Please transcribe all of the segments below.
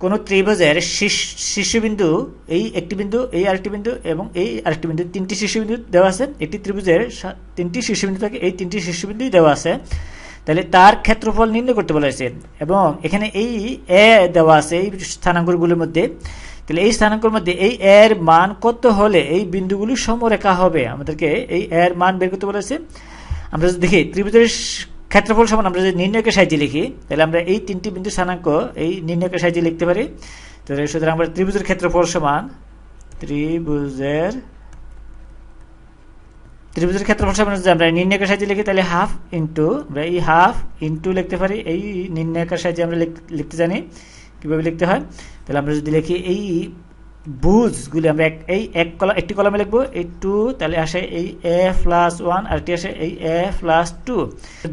কোনো ত্রিভুজের শীর্ষ- শীর্ষবিন্দু, এই একটি বিন্দু, এই আরেকটি বিন্দু এবং এই আরেকটি বিন্দু, তিনটি শীর্ষবিন্দু দেওয়া আছে। একটি ত্রিভুজের তিনটি শীর্ষবিন্দু থাকে এই তিনটি শীর্ষবিন্দুই দেওয়া আছে। তাহলে তার ক্ষেত্রফল নির্ণয় করতে বলা হয়েছে এবং এখানে এই এ দেওয়া আছে, এই স্থানাঙ্কগুলির মধ্যে। তাহলে এই স্থানাঙ্কর মধ্যে এই এর মান কত হলে এই বিন্দুগুলি সমরেখা হবে? আমাদেরকে এই এর মান বের করতে বলেছে আমরা যদি দেখি, ত্রিভুজের ক্ষেত্রফল সমান, আমরা যদি নির্ণয়কের সাহায্যে লিখি, তাহলে আমরা এই তিনটি বিন্দু স্থানাঙ্ক এই নির্ণয়কের সাহায্যে লিখতে পারি। তাহলে সুতরাং আমরা ত্রিভুজের ক্ষেত্রফল সমান, ত্রিভুজের ত্রিভুজের ক্ষেত্রফল সমান যদি আমরা নির্ণয়কের সাহায্যে লিখি, তাহলে হাফ ইন্টু, আমরা এই হাফ ইন্টু লিখতে পারি, এই নির্ণয়কের সাহায্যে আমরা লিখ- লিখতে জানি, কীভাবে লিখতে হয়। তাহলে আমরা যদি লিখি এই বুজগুলি আমরা এক এই এক কলাম একটি কলামে লিখব। এই টু তাহলে আসে এই এ প্লাস ওয়ান আর এটি আসে এই এ প্লাস টু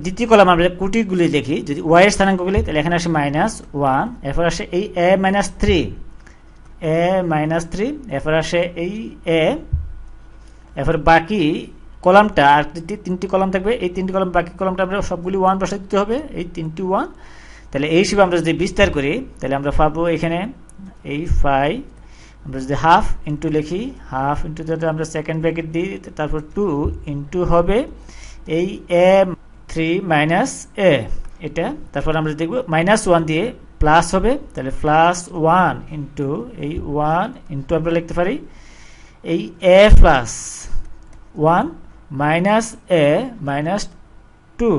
দ্বিতীয় কলাম আমরা কুটিগুলি লিখি যদি ওয়াই এর স্থানাঙ্কগুলি তাহলে এখানে আসে মাইনাস ওয়ান এরপর আসে এই A minus three A minus three এরপর আসে এই এ এরপর বাকি কলামটা, আর তিনটি তিনটি কলাম থাকবে। এই তিনটি কলাম, বাকি কলামটা আমরা সবগুলি ওয়ান বসাই দিতে হবে। এই তিনটি ওয়ান তাহলে এই হিসেবে আমরা যদি বিস্তার করি, তাহলে আমরা পাবো এখানে এই ফাইভ আমরা যদি হাফ ইন্টু লিখি হাফ ইন্টু যাতে আমরা সেকেন্ড ব্র্যাকেট দিই, তারপর টু ইন্টু হবে এই এ থ্রি মাইনাস এ এটা। তারপর আমরা দেখব মাইনাস ওয়ান দিয়ে প্লাস হবে, তাহলে প্লাস ওয়ান ইন্টু এই ওয়ান ইন্টু আমরা লিখতে পারি, এই A plus one minus A minus two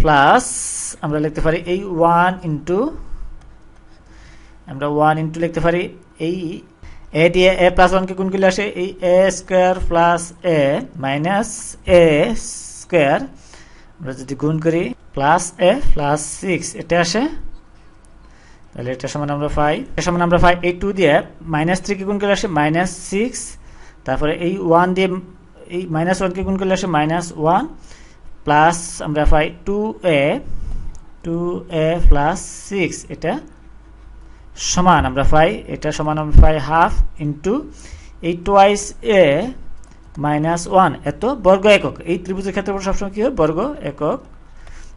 plus আমরা লিখতে পারি এই ওয়ান ইন্টু আমরা ওয়ান ইন্টু লিখতে পারি এই এ দিয়ে এ প্লাস ওয়ানকে গুণ করলে আসে এই A square plus A minus A square আমরা যদি গুণ করি প্লাস এ প্লাস সিক্স এটা আসে। তাহলে এটা সমান আমরা পাই এটা সমান আমরা পাই এই টু দিয়ে মাইনাস থ্রিকে গুণ করলে আসে মাইনাস সিক্স তারপরে এই ওয়ান দিয়ে এই মাইনাস ওয়ানকে গুণ করলে আসে মাইনাস ওয়ান প্লাস আমরা পাই two A two A plus six এটা সমান, আমরা পাই, এটা সমান আমরা পাই হাফ ইন্টু এই টোয়াইস এ মাইনাস ওয়ান এত বর্গ একক। এই ত্রিভুজের ক্ষেত্রফল সবসময় কী হয়? বর্গ একক।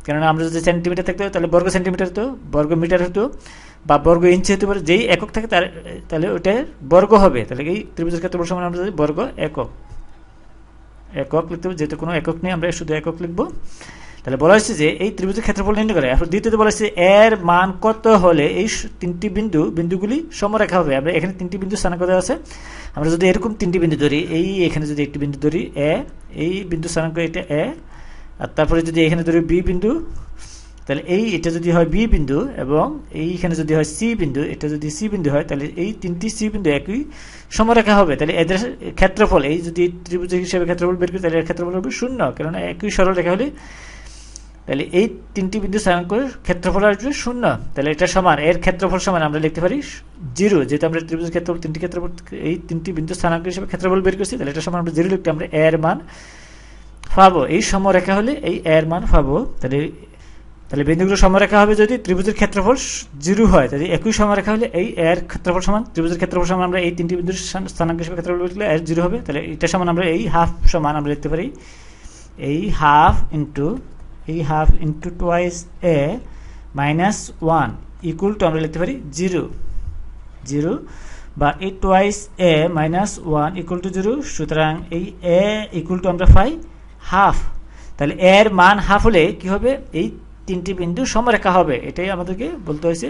কেননা আমরা যদি সেন্টিমিটার থাকতে হয়, তাহলে বর্গ সেন্টিমিটার হতো, বর্গ মিটার হতো, বা বর্গ ইঞ্চি হতে পারে, যেই একক থাকে, তার, তাহলে ওটা বর্গ হবে। তাহলে এই ত্রিভুজের ক্ষেত্রফল সমান, আমরা যদি বর্গ একক একক লিখতে হবে, যেহেতু কোনো একক নেই, আমরা শুধু একক লিখব। তাহলে বলা হয়েছে যে এই ত্রিভুজের ক্ষেত্রফল নির্ণয় করে, এখন দ্বিতীয়ত বলা হয়েছে এর মান কত হলে এই তিনটি বিন্দু, বিন্দুগুলি সমরেখা হবে। আমরা এখানে তিনটি বিন্দু স্থানাঙ্ক দেওয়া আছে। আমরা যদি এরকম তিনটি বিন্দু ধরি, এই এখানে যদি একটি বিন্দু ধরি, এ, এই বিন্দু স্থানাঙ্ক এটা এ, আর তারপরে যদি এখানে ধরি বি বিন্দু, তাহলে এই এটা যদি হয় বি বিন্দু এবং এইখানে যদি হয় সি বিন্দু, এটা যদি সি বিন্দু হয়, তাহলে এই তিনটি সি বিন্দু একই সমরেখা হবে। তাহলে এদের ক্ষেত্রফল, এই যদি ত্রিভুজ হিসেবে ক্ষেত্রফল বের করি, তাহলে এর ক্ষেত্রফল হবে শূন্য, কেননা একই সরল রেখা হলে তাহলে এই তিনটি বিন্দু স্থানাঙ্কের ক্ষেত্রফল আসবে শূন্য। তাহলে এটা সমান, এর ক্ষেত্রফল সমান, আমরা লিখতে পারি জিরো। যেহেতু আমরা ত্রিভুজের ক্ষেত্রফল, তিনটি ক্ষেত্রফল, এই তিনটি বিন্দু স্থানাঙ্ক হিসেবে ক্ষেত্রফল বের করছি, তাহলে এটা সমান আমরা জিরো লিখতে আমরা এর মান পাবো। এই সমরেখা হলে এই এর মান পাবো। তাহলে তাহলে বিন্দুগুলো সমরেখা হবে যদি ত্রিভুজের ক্ষেত্রফল জিরো হয়। তাহলে একই সমরেখা হলে এই এর ক্ষেত্রফল সমান, ত্রিভুজের ক্ষেত্রফল সমান আমরা এই তিনটি বিন্দুর স্থান- স্থানাঙ্ক হিসেবে ক্ষেত্রফল লিখলে এর জিরো হবে। তাহলে এটা সমান আমরা এই হাফ সমান আমরা লিখতে পারি। এই হাফ ইন্টু এই half into twice A minus one equal to আমরা লিখতে পারি জিরো জিরো বা এই twice A minus one equal to zero সুতরাং এই এ ইকুয়াল টু আমরা পাই হাফ তাহলে এর মান হাফ হলে কি হবে? এই তিনটি বিন্দু সমরেখা হবে। এটাই আমাদেরকে বলতে হয়েছে।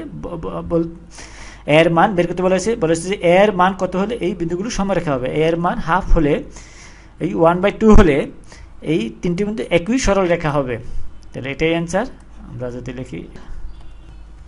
এর মান বের করতে বলা হয়েছে। বলা যে এর মান কত হলে এই বিন্দুগুলো সমরেখা হবে। এর মান হাফ হলে, এই ওয়ান বাই টু হলে এই তিনটি বিন্দু একই সরল রেখা হবে। তাহলে এটাই অ্যান্সার আমরা যদি লিখি